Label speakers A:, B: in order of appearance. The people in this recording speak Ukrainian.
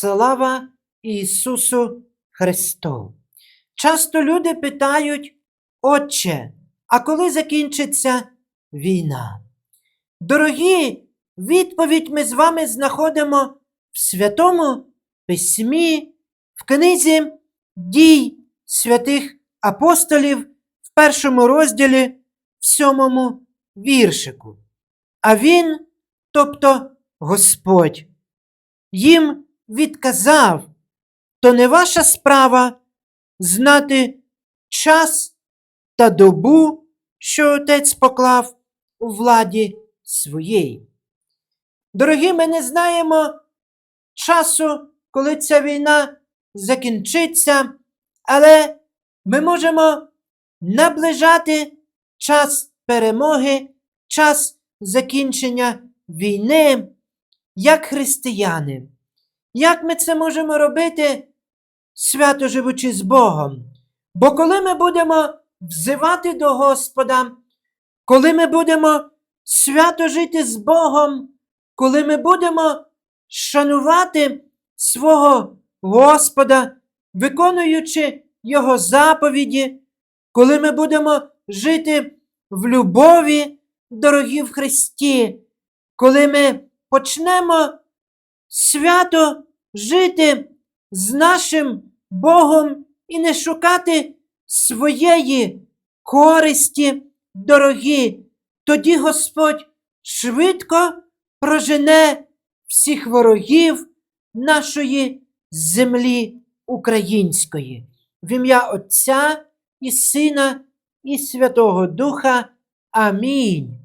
A: Слава Ісусу Христу! Часто люди питають, Отче, а коли закінчиться війна? Дорогі, відповідь ми з вами знаходимо в Святому Письмі, в книзі дій святих апостолів в першому розділі, в сьомому віршику. А він, тобто Господь, їм відказав, то не ваша справа знати час та добу, що отець поклав у владі своєї. Дорогі, ми не знаємо часу, коли ця війна закінчиться, але ми можемо наближати час перемоги, час закінчення війни як християни. Як ми це можемо робити, свято живучи з Богом? Бо коли ми будемо взивати до Господа, коли ми будемо свято жити з Богом, коли ми будемо шанувати свого Господа, виконуючи Його заповіді, коли ми будемо жити в любові, дорогі в Христі, коли ми почнемо свято жити з нашим Богом і не шукати своєї користі, дорогі, тоді Господь швидко прожене всіх ворогів нашої землі української. В ім'я Отця і Сина і Святого Духа. Амінь.